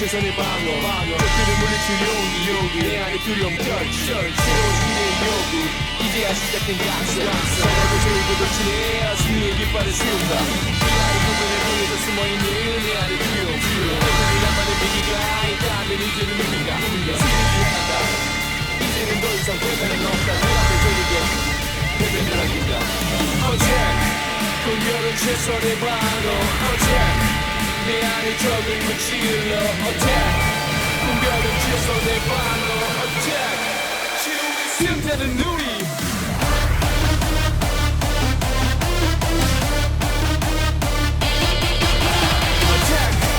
최선의 방어 적들을 물리칠 용기 용기. 내 안에 두려움 touch 새로운 시대의 요구 이제야 시작된 각성 사랑을 세우고 덮치네. 승리의 깃발을 세운다 이 아이 부분을 통해서 숨어있는 내 안에 두려움 적들이 나만의 위기가 있다면 이제는 의미가 승리를 한다. 이제는 더 이상 패배는 없다 내 앞에 저리게. 패배를 안긴다. Attack 공격은 최선의 방어. 내 안에 적을 무찔러 Attack 공격은 최선의 방어 Attack 지옥의 승자는 우리 Attack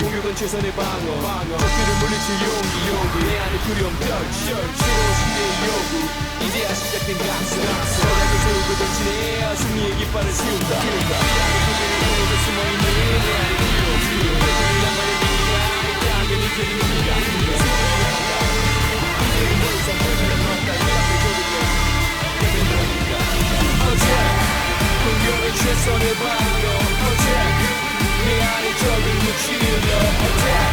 공격은 최선의 방어. 적들을 물리칠 용기 용기. 내 안에 두려움 새로운 시대의 요구 시작된 각성 서약을 세우고 던지네 승리의 깃발을 세운다 이 안에 고개를 모으고 숨어있는 내 안에 두려움 적들이 나만의 미가 있다면 이제는 우리가 승리한다 이제는 더 이상 패배는 없다 이 앞에 패배는 아니다 Attack 공격은 최선의 방어 Attack 내 안에 적을 Attack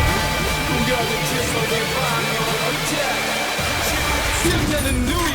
공격은 최선의 방어 Attack 승자는 누구